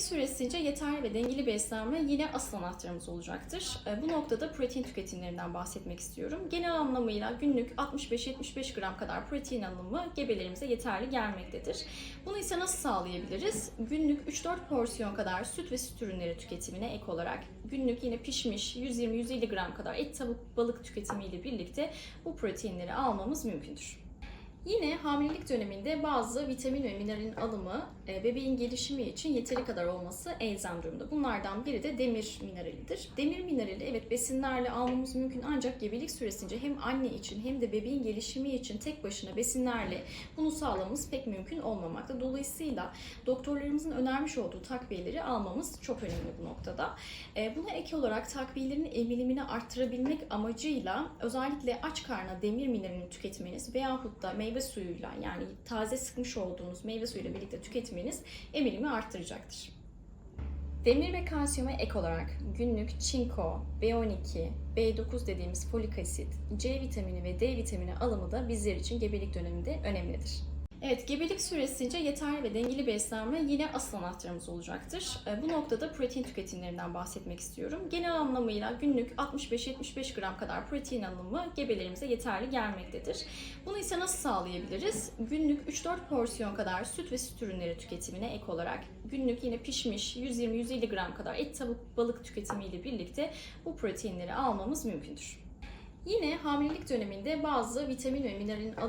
süresince yeterli ve dengeli beslenme yine asıl anahtarımız olacaktır. E, Bu noktada protein tüketimlerinden bahsetmek istiyorum. Genel anlamıyla günlük 65-75 gram kadar protein alımı gebelerimize yeterli gelmektedir. Bunu ise nasıl sağlayabiliriz? Günlük 3-4 porsiyon kadar süt ve süt ürünleri tüketimine ek olarak günlük yine pişmiş 120-150 gram kadar et, tavuk, balık tüketimiyle birlikte bu proteinleri almamız mümkündür. Yine hamilelik döneminde bazı vitamin ve mineralin alımı e, bebeğin gelişimi için yeteri kadar olması elzem durumda. Bunlardan biri de demir mineralidir. Demir minerali evet besinlerle almamız mümkün ancak gebelik süresince hem anne için hem de bebeğin gelişimi için tek başına besinlerle bunu sağlamamız pek mümkün olmamakta. Dolayısıyla doktorlarımızın önermiş olduğu takviyeleri almamız çok önemli bu noktada. E, Buna ek olarak takviyelerin emilimini arttırabilmek amacıyla özellikle aç karna demir mineralini tüketmeniz veyahut da meyve suyuyla yani taze sıkmış olduğunuz meyve suyuyla birlikte tüketmeniz emilimi arttıracaktır. Demir ve kalsiyuma ek olarak günlük çinko, B12, B9 dediğimiz folik asit, C vitamini ve D vitamini alımı da bizler için gebelik döneminde önemlidir. Evet, gebelik süresince yeterli ve dengeli beslenme yine asıl anahtarımız olacaktır. E, Bu noktada protein tüketimlerinden bahsetmek istiyorum. Genel anlamıyla günlük 65-75 gram kadar protein alımı gebelerimize yeterli gelmektedir. Bunu ise nasıl sağlayabiliriz? Günlük 3-4 porsiyon kadar süt ve süt ürünleri tüketimine ek olarak günlük yine pişmiş 120-150 gram kadar et, tavuk, balık tüketimiyle birlikte bu proteinleri almamız mümkündür. Yine hamilelik döneminde bazı vitamin ve mineralin